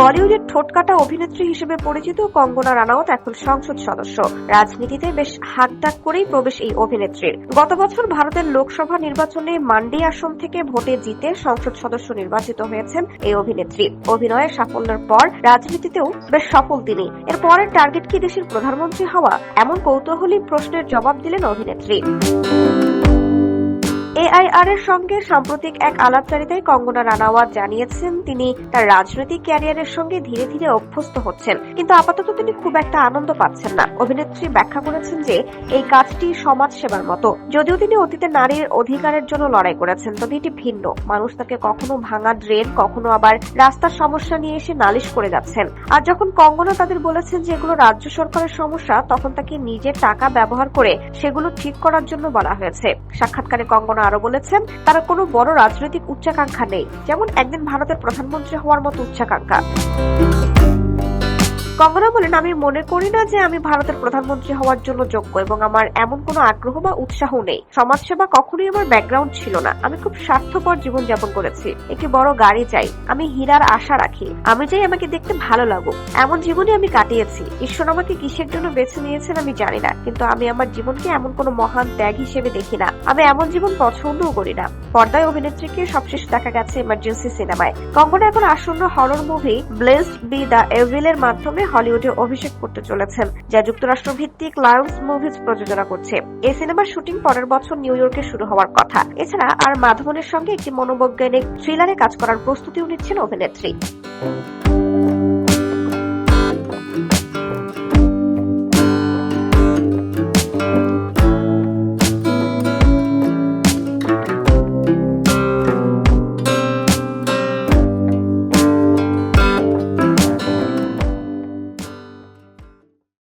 বলিউডের ঠোঁটকাটা অভিনেত্রী হিসেবে পরিচিত কঙ্গনা রানাওয়াত এখন সংসদ সদস্য। রাজনীতিতে বেশ হাকডাক করেই প্রবেশ এই অভিনেত্রীর। গত বছর ভারতের লোকসভা নির্বাচনে মান্ডি আসন থেকে ভোটে জিতে সংসদ সদস্য নির্বাচিত হয়েছেন এই অভিনেত্রী। অভিনয়ের সাফল্যের পর রাজনীতিতেও বেশ সফল তিনি। এর পরের টার্গেট কি দেশের প্রধানমন্ত্রী হওয়া? এমন কৌতূহলী প্রশ্নের জবাব দিলেন অভিনেত্রী। এআইআর এর সঙ্গে সাম্প্রতিক এক আলাপচারিতায় কঙ্গনা রানাওয়াত জানিয়েছেন, তিনি তার রাজনৈতিক ক্যারিয়ারের সঙ্গে ধীরে ধীরে অভ্যস্ত হচ্ছেন। কিন্তু আপাতত তিনি খুব একটা আনন্দ পাচ্ছেন না। অভিনেত্রী ব্যাখ্যা করেছেন যে, এই কাজটি সমাজ সেবার মতো। যদিও তিনি অতীতে নারীর অধিকারের জন্য লড়াই করেছেন, তবে এটি ভিন্ন। মানুষ তাকে কখনো ভাঙা ড্রেন, কখনো আবার রাস্তার সমস্যা নিয়ে এসে নালিশ করে যাচ্ছেন। আর যখন কঙ্গনা তাদের বলেছেন যে এগুলো রাজ্য সরকারের সমস্যা, তখন তাকে নিজের টাকা ব্যবহার করে সেগুলো ঠিক করার জন্য বলা হয়েছে। সাক্ষাৎকারে কঙ্গনা আরও বলেছেন, তারা কোনো বড় রাজনৈতিক উচ্চাকাঙ্ক্ষা নেই, যেমন একদিন ভারতের প্রধানমন্ত্রী হওয়ার মতো উচ্চাকাঙ্ক্ষা। কঙ্গনা বলেন, আমি মনে করি না যে আমি ভারতের প্রধানমন্ত্রী হওয়ার জন্য যোগ্য এবং আমার এমন কোনো আগ্রহ বা উৎসাহ নেই। সমাজসেবা কখনোই আমার ব্যাকগ্রাউন্ড ছিল না। আমি খুব স্বার্থপর জীবন যাপন করেছি। একটি বড় গাড়ি চাই। আমি হীরার আশা রাখি। আমি চাই আমাকে দেখতে ভালো লাগুক। এমন জীবনই আমি কাটিয়েছি। ঈশ্বর আমাকে কিসের জন্য বেছে নিয়েছেন আমি জানি না। কিন্তু আমি আমার জীবনকে এমন কোনো মহান ত্যাগ হিসেবে দেখি না। আমি এমন জীবন পছন্দও করি না। পর্দায় অভিনেত্রীকে সবশেষ দেখা গেছে ইমার্জেন্সি সিনেমায় কঙ্গনা এখন আসন্ন horror movie blessed be the এভিলের মাধ্যমে হলিউডে অভিষেক করতে চলেছেন, যা যুক্তরাষ্ট্র ভিত্তিক লায়ন্স মুভিজ প্রযোজনা করছে। এই সিনেমার শুটিং পরের বছর নিউ ইয়র্কে শুরু হওয়ার কথা। এছাড়া আর মাধবনের সঙ্গে একটি মনোবৈজ্ঞানিক থ্রিলারে কাজ করার প্রস্তুতিও নিচ্ছেন অভিনেত্রী।